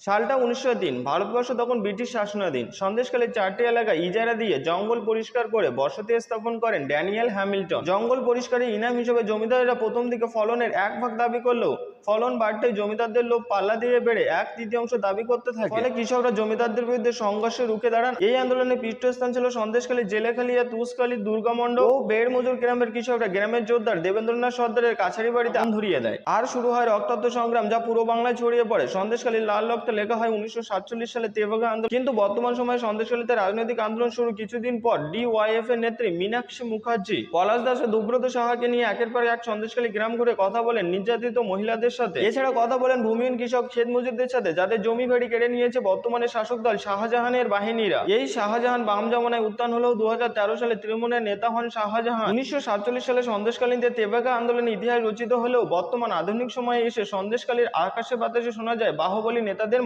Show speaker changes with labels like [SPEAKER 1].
[SPEAKER 1] সালটা উনিশশো তিন, ভারতবর্ষ তখন ব্রিটিশ শাসনাধীন। সন্দেশকালে চারটি এলাকা ইজারা দিয়ে জঙ্গল পরিষ্কার করে বসতি স্থাপন করেন ড্যানিয়েল হ্যামিল্টন। জঙ্গল পরিষ্কারের ইনাম হিসেবে জমিদারেরা প্রথম দিকে ফলনের এক ভাগ দাবি করলেও ফলন বাড়তে জমিদারদের লোক পাল্লা দিয়ে বেড়ে এক তৃতীয়াংশ দাবি করতে থাকে। ফলে কৃষকরা জমিদারদের বিরুদ্ধে সংঘর্ষে রুখে দাঁড়ান। এই আন্দোলনে পৃষ্ঠস্থান ছিল সন্দেশখালী, জেলেখালিয়া তুষকালী দুর্গামণ্ড ও বেড় মজুর গ্রামের কৃষকরা গ্রামের জোরদার দেবেন্দ্রনাথ সর্দারের কাছারি বাড়িতে আগুন ধরিয়ে দেয়। আর শুরু হয় রক্তাক্ত সংগ্রাম, যা পুরো বাংলায় ছড়িয়ে পড়ে। সন্দেশখালী লাল রক্তে লেখা হয়, উনিশশো সাতচল্লিশ সালে তেভাগা আন্দোলন। কিন্তু বর্তমান সময়ে সন্দেশখালীতে রাজনৈতিক আন্দোলন শুরু কিছুদিন পর ডিওয়াইএফ এর নেত্রী মীনাক্ষী মুখার্জি, পলাশ দাস ও দুব্রত সাহাকে নিয়ে একের পর এক সন্দেশখালী গ্রাম ঘুরে কথা বলেন নির্যাতিত মহিলাদের সাথে। এছাড়া কথা বলেন ভূমিহীন কৃষক ক্ষেত মজুরদের সাথে, যাদের জমি বাড়ি কেড়ে নিয়েছে বর্তমানে শাসক দল শাহজাহানের বাহিনীরা। এই শাহজাহান বাম জামানায় উত্থান হলেও দু হাজার তেরো সালে তৃণমূলের নেতা হন শাহজাহান। উনিশশো সাতচল্লিশ সালে সন্দেশকালীনদের তেবেকা আন্দোলনের ইতিহাস রচিত হলেও বর্তমান আধুনিক সময়ে এসে সন্দেশকালীর আকাশে বাতাসে শোনা যায় বাহুবলী নেতাদের